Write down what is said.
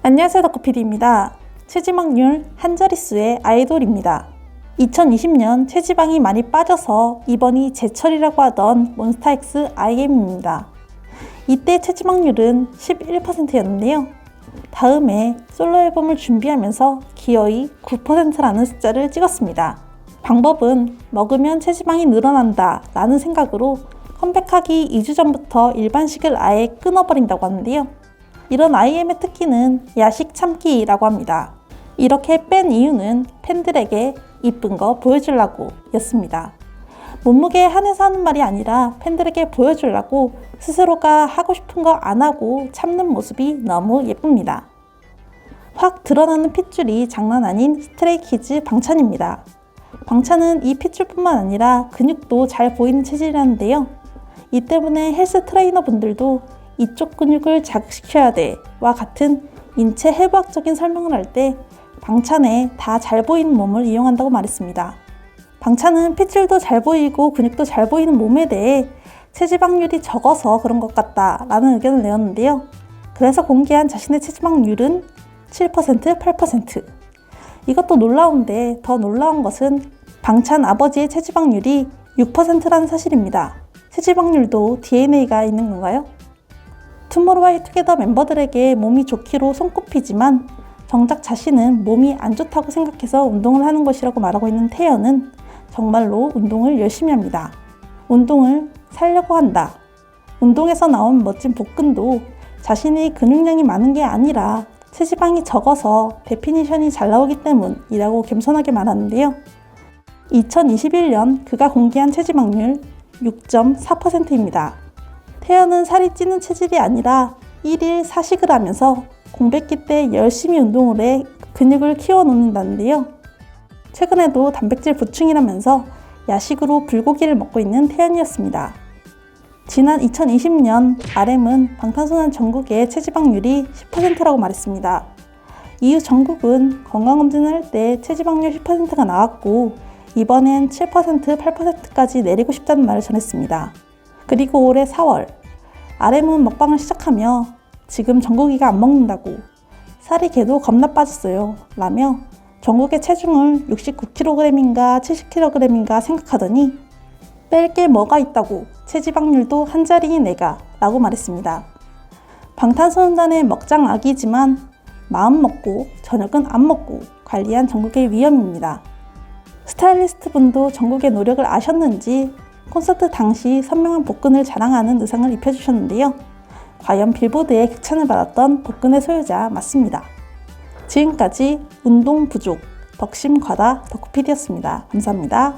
안녕하세요 덕후PD입니다. 체지방률 한 자릿수의 아이돌입니다. 2020년 체지방이 많이 빠져서 이번이 제철이라고 하던 몬스타엑스 IM입니다. 이때 체지방률은 11%였는데요. 다음에 솔로 앨범을 준비하면서 기어이 9%라는 숫자를 찍었습니다. 방법은 먹으면 체지방이 늘어난다 라는 생각으로 컴백하기 2주 전부터 일반식을 아예 끊어버린다고 하는데요. 이런 IM의 특기는 야식 참기라고 합니다. 이렇게 뺀 이유는 팬들에게 이쁜 거 보여주려고 였습니다. 몸무게에 한해서 하는 말이 아니라 팬들에게 보여주려고 스스로가 하고 싶은 거 안 하고 참는 모습이 너무 예쁩니다. 확 드러나는 핏줄이 장난 아닌 스트레이키즈 방찬입니다. 방찬은 이 핏줄뿐만 아니라 근육도 잘 보이는 체질이라는데요. 이 때문에 헬스 트레이너 분들도 이쪽 근육을 자극시켜야 돼와 같은 인체 해부학적인 설명을 할 때 방찬에 다 잘 보이는 몸을 이용한다고 말했습니다. 방찬은 핏줄도 잘 보이고 근육도 잘 보이는 몸에 대해 체지방률이 적어서 그런 것 같다 라는 의견을 내었는데요. 그래서 공개한 자신의 체지방률은 7%, 8%. 이것도 놀라운데 더 놀라운 것은 방찬 아버지의 체지방률이 6%라는 사실입니다. 체지방률도 DNA가 있는 건가요? 투모로우바이투게더 멤버들에게 몸이 좋기로 손꼽히지만 정작 자신은 몸이 안 좋다고 생각해서 운동을 하는 것이라고 말하고 있는 태연은 정말로 운동을 열심히 합니다. 운동을 살려고 한다. 운동에서 나온 멋진 복근도 자신이 근육량이 많은 게 아니라 체지방이 적어서 데피니션이 잘 나오기 때문이라고 겸손하게 말하는데요. 2021년 그가 공개한 체지방률 6.4%입니다. 태연은 살이 찌는 체질이 아니라 1일 사식을 하면서 공백기 때 열심히 운동을 해 근육을 키워 놓는다는데요. 최근에도 단백질 보충이라면서 야식으로 불고기를 먹고 있는 태연이었습니다. 지난 2020년 RM은 방탄소년 전국의 체지방률이 10%라고 말했습니다. 이후 전국은 건강검진을 할 때 체지방률 10%가 나왔고 이번엔 7%, 8%까지 내리고 싶다는 말을 전했습니다. 그리고 올해 4월 RM은 먹방을 시작하며 지금 정국이가 안 먹는다고 살이 걔도 겁나 빠졌어요 라며 전국의 체중을 69kg인가 70kg인가 생각하더니 뺄 게 뭐가 있다고 체지방률도 한 자리인 내가 라고 말했습니다. 방탄소년단의 먹장악이지만 마음 먹고 저녁은 안 먹고 관리한 전국의 위험입니다. 스타일리스트 분도 전국의 노력을 아셨는지 콘서트 당시 선명한 복근을 자랑하는 의상을 입혀주셨는데요. 과연 빌보드의 극찬을 받았던 복근의 소유자 맞습니다. 지금까지 운동 부족, 덕심 과다 덕후피디였습니다. 감사합니다.